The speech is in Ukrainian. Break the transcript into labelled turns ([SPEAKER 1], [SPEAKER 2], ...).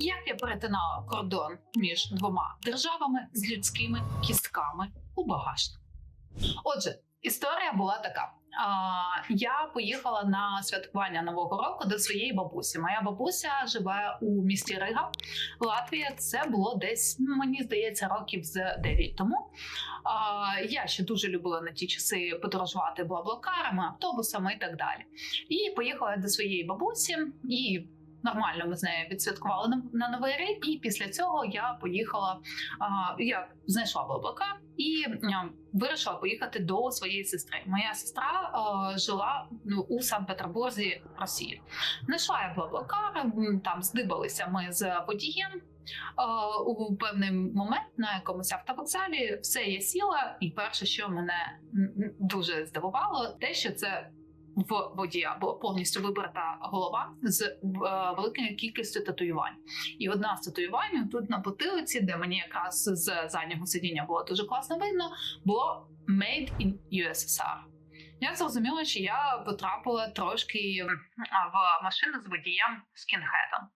[SPEAKER 1] Як я перетинала кордон між двома державами з людськими кістками у багажнику. Отже, історія була така. Я поїхала на святкування нового року до своєї бабусі. Моя бабуся живе у місті Рига, Латвія. Це було десь, мені здається, років з 9 тому. Я ще дуже любила на ті часи подорожувати блаблакарами, автобусами і так далі. І поїхала до своєї бабусі і. Нормально ми з нею відсвяткували на, новий рік, і після цього я поїхала. Я знайшла блаблакар і вирішила поїхати до своєї сестри. Моя сестра жила ну, у Санкт-Петербурзі, Росії. Знайшла я блаблакар, м, там здибалися ми з водієм. У певний момент на якомусь автовокзалі все я сіла, і перше, що мене дуже здивувало, те, що це в воді була повністю виберта голова з е, великою кількістю татуювань. І одна з татуювань тут на потилиці, де мені якраз з заднього сидіння було дуже класно видно, було Made in USSR. Я зрозуміла, що я потрапила трошки в машину з водієм скінхедом.